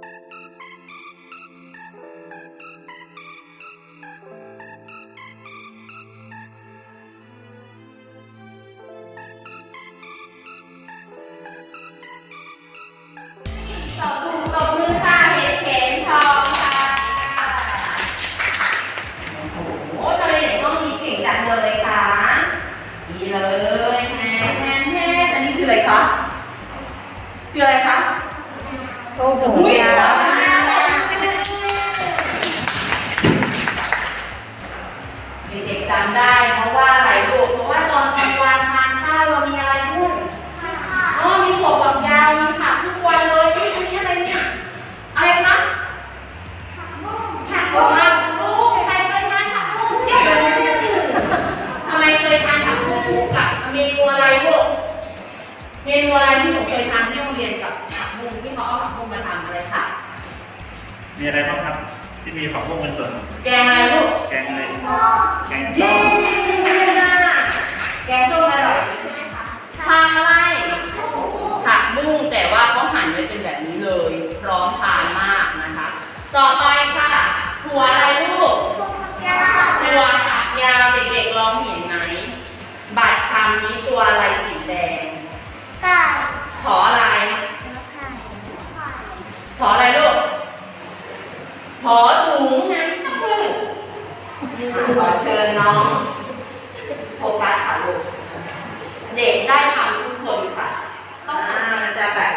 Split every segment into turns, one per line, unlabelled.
ตบมือตบมือค่ะเห็ดเข็มทองค่ะ โอ้โหทำไมเด็กต้องมีเก่งจังเลยคะดีเลยแทนแทนแทนอันนี้คืออะไรคะ คืออะไรคะ
โอ้โนู
อะไรที่หนูเคยทานที่โรงเรียนกับผักบุ้งที่เขาเอาผักบุ้งมาทำเลยค่ะ
มีอะไรบ้างครับ ที่มีผักบุ้งเป็นส่วน
แกงอะไรลูก
แกงเลยแกง
เย้
ส้ม
แกงส้มอร่อยใช่ไหมคะทานอะไรผักบุ้งแต่ว่าเขาหั่นไว้เป็นแบบนี้เลย พร้อมทานมากนะคะ ต่อไปค่ะถั่วอะไรลูกถั่วฝักยาวเด็กๆลองเห็นไหม บัตรคำนี้ตัวอะไรสีแดงข ออะไร ขออะไรลูก ขอถุงน้ำสักลูกขอเชิญน้องโฟกัสค่ะลูก เด็กได้ทำทุกคนค่ะอ่ามันจะแบบ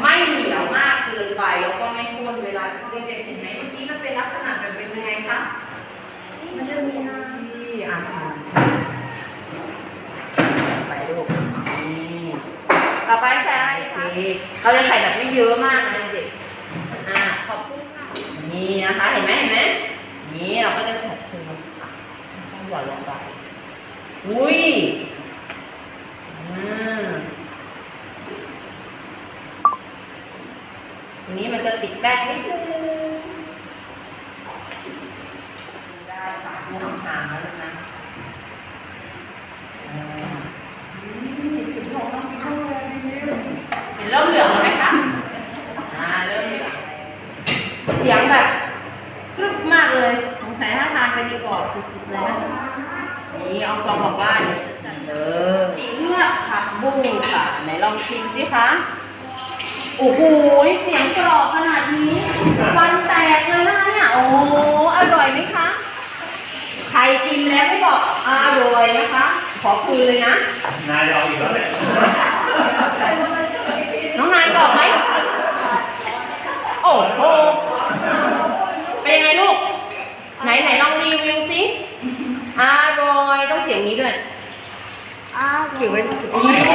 ไม่เหนียวมากเกินไปแล้วก็ไม่ข้นเวลาเด็กๆเห็นไหมเมื่อกี้มันเป็นลักษณะแบบเป็นยังไงคะ มันจะมีหน้าที่อะไปลูกนี่ต่อไปใส่ นี่เราจะใส่แบบไม่เยอะมากนะเด็กอ่าขอบคุณค่ะนี่นะคะเห็นไหมเห็นไหมนี่เราก็จะใส่เพิ่มค่ะต้องหย่อนลงไปอุ้ยอืมทีนี้มันจะติดแป้งนิดนึงได้ค่ะไม่ต้องชามแล้วนะอ่าเห็นเริ่มเหลืองแล้วไหมคะอ่าเริ่มเหลือง เสียงแบบกรึบมากเลยสงสัยถ้าทานไปดีกว่าสุดๆเลยนะนี่อองฟองบอกว่าเดี๋ยวจะจัดเลยสีเลือดผักบุ้งค่ะไหนลองชิมสิคะโอ้โหเสียงกรอบขนาดนี้ฟันแตกเลยนะคะเนี่ยโอ้อร่อยไหมคะใครชิมแล้วไม่บอกอร่อยนะคะ ขอคืนเลยนะ
นายเอาอีกแล้วเนี่ย
น้องนายกรอบไหมโอ้โห เป็นยังไงลูก ไหนไหนลองรีวิวสิ อร่อยต้องเสียงนี้ด้วย
ถือเป็น
เป็น